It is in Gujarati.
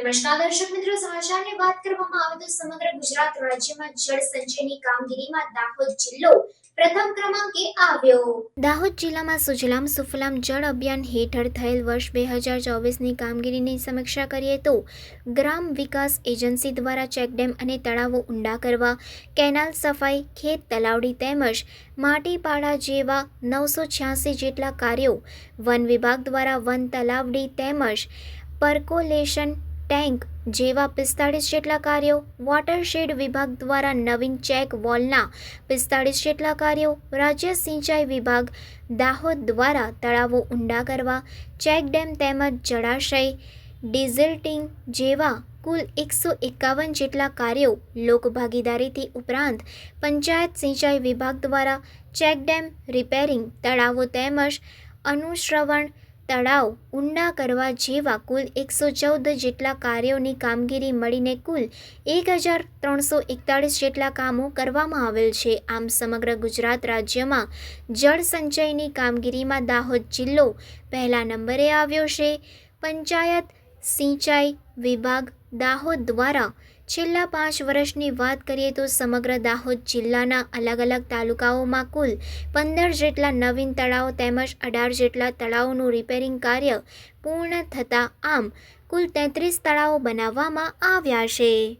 નમસ્કાર દર્શક મિત્રો, સમાચારની વાત કરવામાં આવે તો સમગ્ર ગુજરાત રાજ્યમાં જળ સંચયની કામગીરીમાં દાહોદ જિલ્લો પ્રથમ ક્રમાંકે આવ્યો. દાહોદ જિલ્લામાં સુજલામ સુફલામ જળ અભિયાન હેઠળ થયેલ વર્ષ બે હજાર ચોવીસની કામગીરીની સમીક્ષા કરીએ તો ગ્રામ વિકાસ એજન્સી દ્વારા ચેકડેમ અને તળાવો ઊંડા કરવા, કેનાલ સફાઈ, ખેત તલાવડી તેમજ માટીપાડા જેવા નવસો છ્યાસી જેટલા કાર્યો વન વિભાગ દ્વારા વન તલાવડી તેમજ પર્કોલેશન ટેન્ક જેવા પિસ્તાળીસ જેટલા કાર્યો વોટરશેડ વિભાગ દ્વારા નવીન ચેક વોલના પિસ્તાળીસ જેટલા કાર્યો રાજ્ય સિંચાઈ વિભાગ દાહોદ દ્વારા તળાવો ઊંડા કરવા, ચેક ડેમ તેમજ જળાશય ડિઝલ્ટિંગ જેવા કુલ એકસો એકાવન જેટલા કાર્યો લોકભાગીદારીથી ઉપરાંત પંચાયત સિંચાઈ વિભાગ દ્વારા ચેક ડેમ રિપેરિંગ, તળાવો તેમજ અનુશ્રવણ તળાવ ઊંડા કરવા જેવા કુલ એકસો ચૌદ જેટલા કાર્યોની કામગીરી મળીને કુલ એક હજાર ત્રણસો એકતાળીસ જેટલા કામો કરવામાં આવેલ છે. આમ સમગ્ર ગુજરાત રાજ્યમાં જળ સંચયની કામગીરીમાં દાહોદ જિલ્લો પહેલા નંબરે આવ્યો છે. પંચાયત સિંચાઈ વિભાગ દાહોદ દ્વારા છેલ્લા પાંચ વર્ષની વાત કરીએ તો સમગ્ર દાહોદ જિલ્લાના અલગ અલગ તાલુકાઓમાં કુલ પંદર જેટલા નવીન તળાવો તેમજ અઢાર જેટલા તળાવોનું રિપેરિંગ કાર્ય પૂર્ણ થતાં આમ કુલ તેત્રીસ તળાવો બનાવવામાં આવ્યા છે.